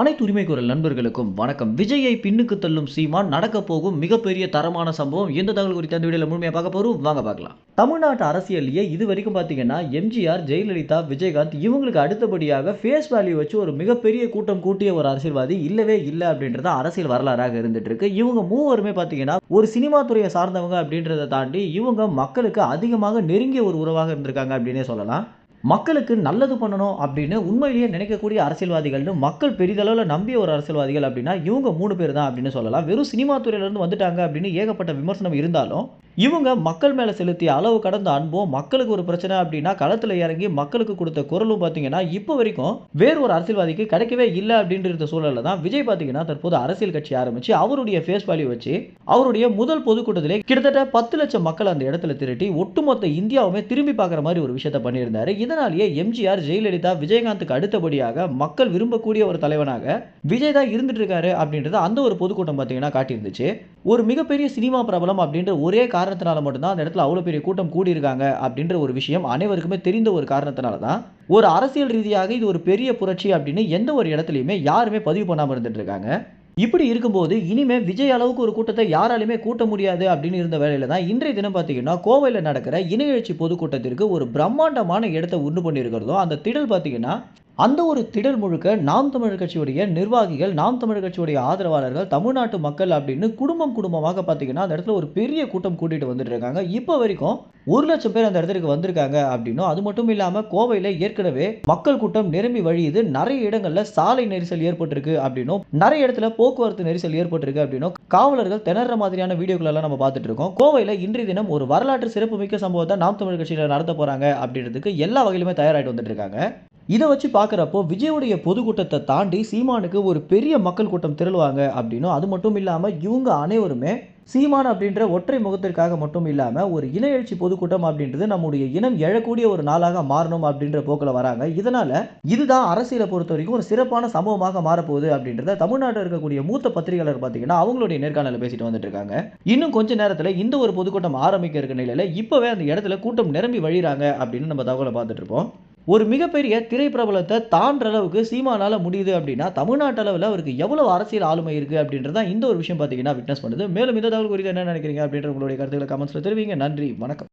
அனைத்து உரிமைக்குரல் நண்பர்களுக்கும் வணக்கம். விஜயை பின்னுக்கு தள்ளும் சீமான் நடக்க போகும் மிகப்பெரிய தரமான சம்பவம் எந்த தகவல் குறித்து அந்த வீடியோவில் முழுமையாக பார்க்க போறோம்? வாங்க பார்க்கலாம். தமிழ்நாட்டு அரசியல்லையே இது வரைக்கும் பார்த்தீங்கன்னா எம்ஜிஆர் ஜெயலலிதா விஜயகாந்த் இவங்களுக்கு அடுத்தபடியாக ஃபேஸ் வேல்யூ வச்சு ஒரு மிகப்பெரிய கூட்டம் கூட்டிய ஒரு அரசியல்வாதி இல்லவே இல்லை அப்படின்றத அரசியல் வரலாறாக இருந்துட்டு இருக்கு. இவங்க மூவருமே பார்த்தீங்கன்னா ஒரு சினிமா துறையை சார்ந்தவங்க அப்படின்றத தாண்டி இவங்க மக்களுக்கு அதிகமாக நெருங்கிய ஒரு உறவாக இருந்திருக்காங்க அப்படின்னே சொல்லலாம். மக்களுக்கு நல்லது பண்ணணும் அப்படின்னு உண்மையிலேயே நினைக்கக்கூடிய அரசியல்வாதிகள்னு மக்கள் பெரிதளவில் நம்பிய ஒரு அரசியல்வாதிகள் அப்படின்னா இவங்க மூணு பேர் தான் அப்படின்னு சொல்லலாம். வெறும் சினிமா துறையிலேருந்து வந்துட்டாங்க அப்படின்னு ஏகப்பட்ட விமர்சனம் இருந்தாலும் இவங்க மக்கள் மேலே செலுத்திய அளவு கடந்த அன்பும் மக்களுக்கு ஒரு பிரச்சனை அப்படின்னா களத்தில் இறங்கி மக்களுக்கு கொடுத்த குரலும் பார்த்தீங்கன்னா இப்போ வரைக்கும் வேறு ஒரு அரசியல்வாதிக்கு கிடைக்கவே இல்லை அப்படின்ற சூழலில் தான் விஜய் பார்த்தீங்கன்னா தற்போது அரசியல் கட்சி ஆரம்பிச்சு அவருடைய ஃபேஸ் வேல்யூ வச்சு அவருடைய முதல் பொதுக்கூட்டத்திலே கிட்டத்தட்ட பத்து லட்சம் மக்கள் அந்த இடத்துல திரட்டி ஒட்டுமொத்த இந்தியாவுமே திரும்பி பார்க்குற மாதிரி ஒரு விஷயத்தை பண்ணியிருந்தாரு. இதனாலேயே எம்ஜிஆர் ஜெயலலிதா விஜயகாந்துக்கு அடுத்தபடியாக மக்கள் விரும்பக்கூடிய ஒரு தலைவனாக விஜய் தான் இருந்துட்டு இருக்காரு அப்படின்றத அந்த ஒரு பொதுக்கூட்டம் பார்த்தீங்கன்னா காட்டியிருந்துச்சு. ஒரு மிகப்பெரிய சினிமா பிரபலம் அப்படின்ற ஒரே காரணத்தினால மட்டும்தான் அந்த இடத்துல அவ்வளோ பெரிய கூட்டம் கூடியிருக்காங்க அப்படின்ற ஒரு விஷயம் அனைவருக்குமே தெரிந்த ஒரு காரணத்தினால தான் ஒரு அரசியல் ரீதியாக இது ஒரு பெரிய புரட்சி அப்படின்னு எந்த ஒரு இடத்துலையுமே யாருமே பதிவு பண்ணாமல் இருந்துட்டு இருக்காங்க. இப்படி இருக்கும்போது இனிமே விஜய் அளவுக்கு ஒரு கூட்டத்தை யாராலுமே கூட்ட முடியாது அப்படின்னு இருந்த வேலையில தான் இன்றைய தினம் பார்த்தீங்கன்னா கோவையில் நடக்கிற இணையழ்ச்சி பொதுக்கூட்டத்திற்கு ஒரு பிரம்மாண்டமான இடத்தை உண்டு பண்ணியிருக்கிறதும் அந்த திடல் பார்த்தீங்கன்னா அந்த ஒரு திடல் முழுக்க நாம் தமிழர் கட்சியுடைய நிர்வாகிகள் நாம் தமிழர் கட்சியுடைய ஆதரவாளர்கள் தமிழ்நாட்டு மக்கள் அப்படின்னு குடும்பம் குடும்பமாக பார்த்தீங்கன்னா அந்த இடத்துல ஒரு பெரிய கூட்டம் கூட்டிட்டு வந்துட்டு இருக்காங்க. இப்போ வரைக்கும் ஒரு லட்சம் பேர் அந்த இடத்துக்கு வந்திருக்காங்க அப்படின்னும் அது மட்டும் இல்லாமல் கோவையில் ஏற்கனவே மக்கள் கூட்டம் நிரம்பி வழியுது. நிறைய இடங்களில் சாலை நெரிசல் ஏற்பட்டிருக்கு அப்படின்னும் நிறைய இடத்துல போக்குவரத்து நெரிசல் ஏற்பட்டிருக்கு அப்படின்னும் காவலர்கள் திணற மாதிரியான வீடியோக்களெல்லாம் நம்ம பார்த்துட்டு இருக்கோம். கோவையில் இன்றைய தினம் ஒரு வரலாற்று சிறப்புமிக்க சம்பவத்தை நாம் தமிழர் கட்சியில் நடத்த போகிறாங்க அப்படின்றதுக்கு எல்லா வகையிலுமே தயாராகிட்டு வந்துட்டு இருக்காங்க. இதை வச்சு பார்க்குறப்போ விஜயுடைய பொதுக்கூட்டத்தை தாண்டி சீமானுக்கு ஒரு பெரிய மக்கள் கூட்டம் திரளுவாங்க அப்படின்னும் அது மட்டும் இல்லாமல் இவங்க அனைவருமே சீமான் அப்படின்ற ஒற்றை முகத்திற்காக மட்டும் இல்லாமல் ஒரு இன எழுச்சி பொதுக்கூட்டம் அப்படின்றது நம்முடைய இனம் எழக்கூடிய ஒரு நாளாக மாறணும் அப்படின்ற போக்கில் வராங்க. இதனால் இதுதான் அரசியலை பொறுத்த வரைக்கும் ஒரு சிறப்பான சம்பவமாக மாறப்போகுது அப்படின்றத தமிழ்நாட்டில் இருக்கக்கூடிய மூத்த பத்திரிகையாளர் பார்த்தீங்கன்னா அவங்களுடைய நேர்காணலில் பேசிட்டு வந்துட்டு இருக்காங்க இன்னும் கொஞ்ச நேரத்தில் இந்த ஒரு பொதுக்கூட்டம் ஆரம்பிக்க இருக்க நிலையில் இப்போவே அந்த இடத்துல கூட்டம் நிரம்பி வழிகிறாங்க அப்படின்னு நம்ம தகவலை பார்த்துட்டு இருப்போம். ஒரு மிகப்பெரிய திரைப்பிரபலத்தை தாண்டுற அளவுக்கு சீமானால் முடியுது அப்படின்னா தமிழ்நாட்டு அளவில் அவருக்கு எவ்வளோ அரசியல் ஆளுமை இருக்குது அப்படின்றத இந்த ஒரு விஷயம் பார்த்தீங்கன்னா விட்னஸ் பண்ணுது. மேலும் இந்த தகவல் குறித்து என்ன நினைக்கிறீங்க அப்படின்ற உங்களுடைய கருத்துக்களை கமெண்ட்ஸில் தெரிவிங்க. நன்றி வணக்கம்.